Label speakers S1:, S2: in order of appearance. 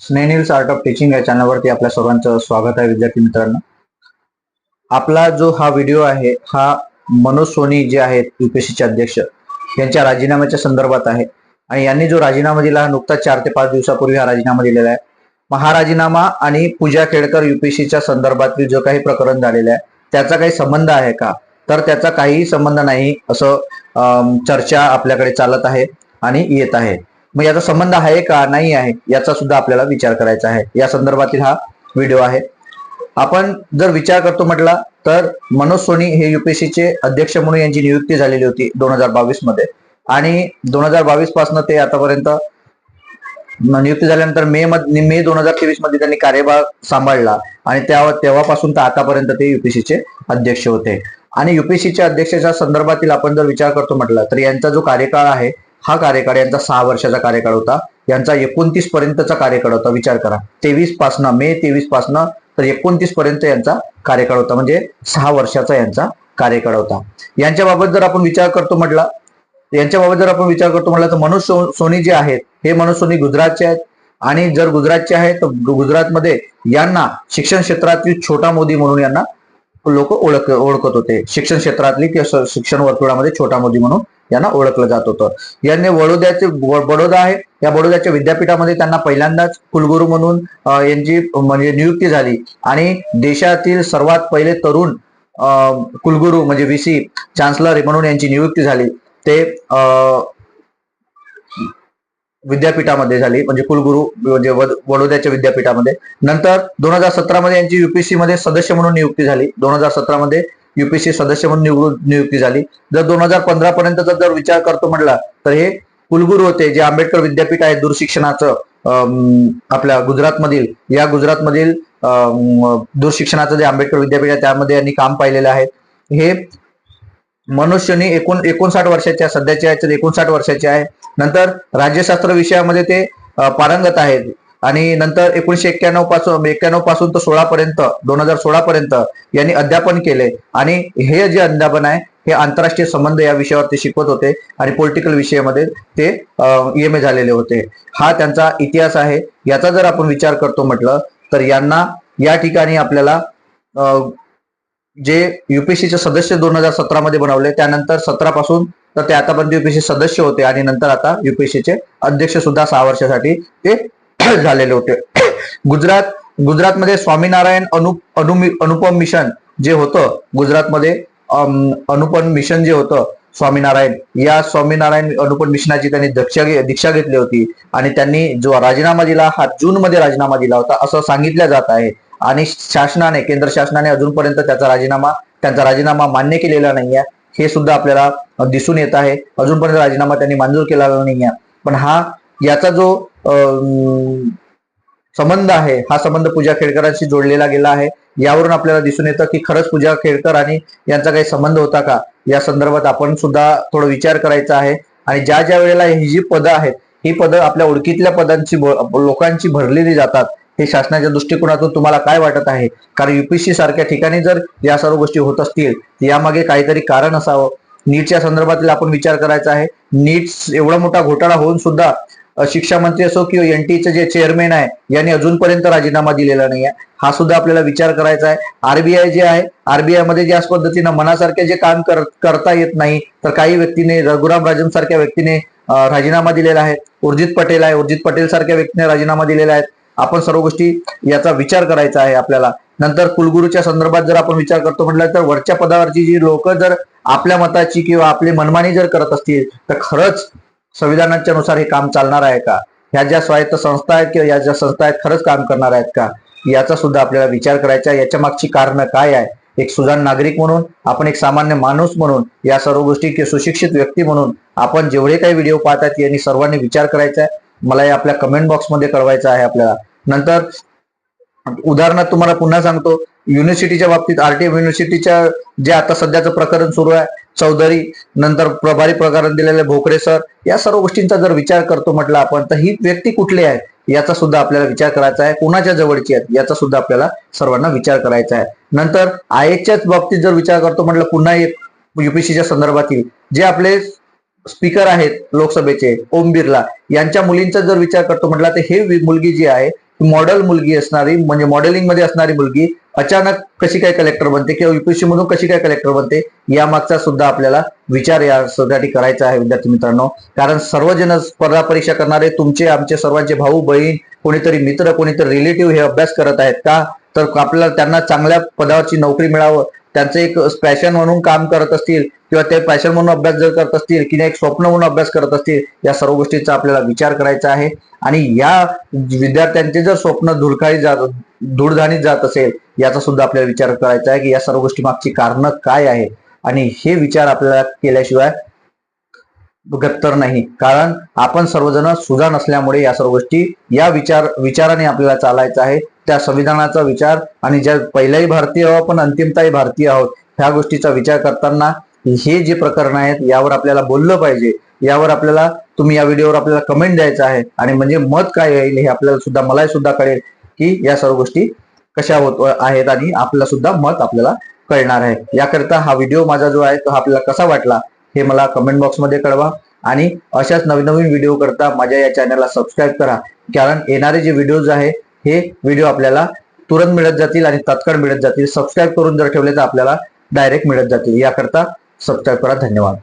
S1: स्नेनिल्स art of teaching या चॅनलवरती आपल्या सर्वांचं स्वागत आहे विद्यार्थी मित्रांनो. आपला जो हा व्हिडिओ आहे हा मनोज सोनी जे आहेत युपीएससीचे अध्यक्ष यांच्या राजीनाम्याच्या संदर्भात आहे. आणि यांनी जो राजीनामा दिला हा नुकताच चार ते पाच दिवसापूर्वी हा राजीनामा दिलेला आहे. मग हा राजीनामा आणि पूजा खेडकर युपीएससीच्या संदर्भातील जो काही प्रकरण झालेलं आहे त्याचा काही संबंध आहे का? तर त्याचा काहीही संबंध नाही असं अं, चर्चा आपल्याकडे चालत आहे आणि येत आहे. मग याचा संबंध आहे का नाही आहे याचा सुद्धा आपल्याला विचार करायचा आहे. या संदर्भातील हा व्हिडिओ आहे. आपण जर विचार करतो म्हटला तर मनोज सोनी हे युपीएससीचे अध्यक्ष म्हणून यांची नियुक्ती झालेली होती दोन हजार बावीसमध्ये. आणि दोन हजार बावीसपासून ते आतापर्यंत नियुक्ती झाल्यानंतर मे मध्ये मे दोन हजार तेवीसमध्ये त्यांनी कार्यभार सांभाळला. आणि त्या तेव्हापासून तर आतापर्यंत ते युपीएससीचे अध्यक्ष होते. आणि युपीएससीच्या अध्यक्षाच्या संदर्भातील आपण जर विचार करतो म्हटलं तर यांचा जो कार्यकाळ आहे हा कार्यकाळ यांचा सहा वर्षाचा कार्यकाळ होता. यांचा एकोणतीस पर्यंतचा कार्यकाळ होता. विचार करा. तेवीस पासनं मे तेवीस पासनं तर एकोणतीस पर्यंत यांचा कार्यकाळ होता. म्हणजे सहा वर्षाचा यांचा कार्यकाळ होता. यांच्याबाबत जर आपण विचार करतो म्हटला यांच्याबाबत जर आपण विचार करतो म्हटलं तर मनोज सो- सोनी जे आहेत हे मनोज सोनी गुजरातचे आहेत. आणि जर गुजरातचे आहेत तर गुजरातमध्ये यांना शिक्षण क्षेत्रातील छोटा मोदी म्हणून यांना लोक ओळख ओळखत होते. शिक्षण क्षेत्रातली किंवा शिक्षण वर्तुळामध्ये छोटा मोदी म्हणून यांना ओळखलं जात होतं. यांनी बडोद्याचे बडोदा आहे या बडोद्याच्या विद्यापीठामध्ये त्यांना पहिल्यांदाच कुलगुरू म्हणून यांची म्हणजे नियुक्ती झाली. आणि देशातील सर्वात पहिले तरुण अं, कुलगुरू म्हणजे व्हीसी चान्सलर म्हणून यांची नियुक्ती झाली. ते अं, विद्यापीठामध्ये झाली म्हणजे कुलगुरू म्हणजे बडोद्याच्या विद्यापीठामध्ये. नंतर दोन हजार सतरा मध्ये यांची युपीएससी मध्ये सदस्य म्हणून नियुक्ती झाली. दोन हजार सतरा युपीसी सदस्य म्हणून निवडून नियुक्ती झाली. जर दोन हजार पंधरा पर्यंतचा जर विचार करतो म्हटला तर हे कुलगुरू होते जे आंबेडकर विद्यापीठ आहे दूरशिक्षणाचं अं, आपल्या गुजरातमधील या गुजरातमधील अं, दूरशिक्षणाचं जे आंबेडकर विद्यापीठ आहे त्यामध्ये यांनी काम पाहिलेलं आहे. हे मनुष्यनी एकोण एकोणसाठ वर्षाचे आहे, सध्याच्या एकोणसाठ वर्षाचे आहे. नंतर राज्यशास्त्र विषयामध्ये ते पारंगत आहेत. आणि नंतर एकोणीशे एक्क्याण्णवपासून म्हणजे एक्क्याण्णवपासून तर सोळा पर्यंत दोन हजार सोळा पर्यंत यांनी अध्यापन केले. आणि हे जे अध्यापन आहे हे आंतरराष्ट्रीय संबंध या विषयावरती शिकवत होते आणि पॉलिटिकल विषयामध्ये ते एम ए झालेले होते. हा त्यांचा इतिहास आहे. याचा जर आपण विचार करतो म्हटलं तर यांना या ठिकाणी आपल्याला अं, जे युपीएससीचे सदस्य दोन हजार सतरा मध्ये बनवले त्यानंतर सतरा पासून तर ते आतापर्यंत युपीएससी सदस्य होते आणि नंतर आता युपीएससीचे अध्यक्ष सुद्धा सहा वर्षासाठी ते झालेले होते. गुजरात गुजरातमध्ये स्वामीनारायण अनु अनु अनुपम मिशन जे होतं गुजरातमध्ये अनुपम मिशन जे होतं स्वामीनारायण या स्वामीनारायण अनुपम मिशनाची त्यांनी दीक्षा दीक्षा घेतली होती. आणि त्यांनी जो राजीनामा दिला हा जून मध्ये राजीनामा दिला होता असं सांगितलं जात आहे. आणि शासनाने केंद्र शासनाने अजूनपर्यंत त्याचा राजीनामा त्यांचा राजीनामा मान्य केलेला नाहीये हे सुद्धा आपल्याला दिसून येत आहे. अजूनपर्यंत राजीनामा त्यांनी मंजूर केलेला नाहीये पण हा याचा जो संबंध आहे. हा संबंध पूजा खेडकरांशी जोडलेला गेला आहे. यावरून आपल्याला दिसून येतं की खरंच पूजा खेडकर आणि यांचा काही संबंध होता का? या संदर्भात आपण सुद्धा थोडं विचार करायचा आहे. आणि ज्या ज्या वेळेला ही जी पदं आहेत ही पदं आपल्या ओळखीतल्या पदांची लोकांची भरलेली जातात हे शासनाच्या दृष्टिकोनातून तुम्हाला काय वाटत आहे? कारण युपीएससी सारख्या ठिकाणी जर या सर्व गोष्टी होत असतील यामागे काहीतरी कारण असावं. नीटच्या संदर्भातील आपण विचार करायचा आहे. नीट एवढा मोठा घोटाळा होऊन सुद्धा शिक्षा मंत्री असो किंवा एनटीचे जे चेअरमॅन आहे यांनी अजूनपर्यंत राजीनामा दिलेला नाही आहे हा सुद्धा आपल्याला विचार करायचा आहे. आरबीआय जे आहे आरबीआयमध्ये ज्या पद्धतीनं मनासारखे जे काम कर, करता येत नाही तर काही व्यक्तीने रघुराम राजन सारख्या व्यक्तीने राजीनामा दिलेला आहे. उर्जित पटेल आहे. उर्जित पटेल सारख्या व्यक्तीने राजीनामा दिलेला आहे. आपण सर्व गोष्टी याचा विचार करायचा आहे आपल्याला. नंतर कुलगुरूच्या संदर्भात जर आपण विचार करतो म्हटलं तर वरच्या पदावरची जी लोक जर आपल्या मताची किंवा आपली मनमानी जर करत असतील तर खरंच संविधानाच्या नुसार हे काम चालणार आहे का? ह्या ज्या स्वायत्त संस्था आहेत किंवा या ज्या संस्था आहेत खरंच काम करणार आहेत का? याचा सुद्धा आपल्याला विचार करायचा आहे. याच्या मागची कारणं काय आहे? एक सुजाण नागरिक म्हणून आपण एक सामान्य माणूस म्हणून या सर्व गोष्टी किंवा सुशिक्षित व्यक्ती म्हणून आपण जेवढे काही व्हिडिओ पाहतात यांनी सर्वांनी विचार करायचा आहे. मला हे आपल्या कमेंट बॉक्समध्ये कळवायचं आहे आपल्याला. नंतर उदाहरणार्थ तुम्हाला पुन्हा सांगतो युनिव्हर्सिटीच्या बाबतीत आरटीएम युनिव्हर्सिटीच्या जे आता सध्याचं प्रकरण सुरू आहे चौधरी नंतर प्रभारी प्रकरण दिलेले भोकरे सर या सर्व गोष्टींचा जर विचार करतो म्हटलं आपण तर ही व्यक्ती कुठली आहे? याचा सुद्धा आपल्याला विचार करायचा आहे. कोणाच्या जवळची आहे? याचा सुद्धा आपल्याला सर्वांना विचार करायचा आहे. नंतर आयएच्याच बाबतीत जर विचार करतो म्हटलं पुन्हा एक युपीसीच्या संदर्भातील जे आपले स्पीकर आहेत लोकसभेचे ओम बिर्ला यांच्या मुलींचा जर विचार करतो म्हटला तर हे मुलगी जी आहे मॉडेल मुलगी असणारी म्हणजे मॉडेलिंगमध्ये असणारी मुलगी अचानक कशी काय कलेक्टर बनते किंवा युपीएससी मधून कशी काय कलेक्टर बनते यामागचा सुद्धा आपल्याला विचार या यासाठी करायचा आहे विद्यार्थी मित्रांनो. कारण सर्वजण स्पर्धा परीक्षा करणारे तुमचे आमचे सर्वांचे भाऊ बहीण कोणीतरी मित्र कोणीतरी रिलेटिव्ह हे अभ्यास करत आहेत का? तर आपल्याला त्यांना चांगल्या पदावरची नोकरी मिळावं त्यांचं एक पॅशन म्हणून काम करत असतील किंवा ते पॅशन म्हणून अभ्यास जर करत असतील किंवा एक स्वप्न म्हणून अभ्यास करत असतील या सर्व गोष्टींचा आपल्याला विचार करायचा आहे. आणि या विद्यार्थ्यांचे जर स्वप्न धुरकाळी जात धूळधाणीत जात असेल याचा सुद्धा आपल्याला विचार करायचा आहे की या सर्व गोष्टी मागची कारणं काय आहे आणि हे विचार आपल्याला केल्याशिवाय गत्तर नाही. कारण आपण सर्वजण सुजाण असल्यामुळे या सर्व गोष्टी या विचार विचाराने आपल्याला चालायचं आहे. त्या संविधानाचा विचार आणि ज्या पहिल्याही भारतीय आहोत पण अंतिमताही भारतीय आहोत ह्या गोष्टीचा विचार करताना हे जे प्रकरण आहेत यावर आपल्याला बोललं पाहिजे. यावर आपल्याला तुम्ही या व्हिडिओवर आपल्याला कमेंट द्यायचं आहे. आणि म्हणजे मत काय येईल हे आपल्याला सुद्धा मलाही सुद्धा कळेल की या सर्व गोष्टी कशा होत आहेत आणि आपल्याला सुद्धा मत आपल्याला कळणार आहे. याकरिता हा व्हिडिओ माझा जो आहे तो हा आपल्याला कसा वाटला हे मला कमेंट बॉक्समध्ये कळवा. आणि अशाच नवीन नवीन व्हिडिओ करता माझ्या या चॅनलला सबस्क्राईब करा. कारण येणारे जे व्हिडिओज आहे हे व्हिडिओ आपल्याला तुरंत मिळत जातील आणि तत्काळ मिळत जातील. सबस्क्राईब करून जर ठेवले तर आपल्याला डायरेक्ट मिळत जातील. याकरता सबस्क्राईब करा. धन्यवाद.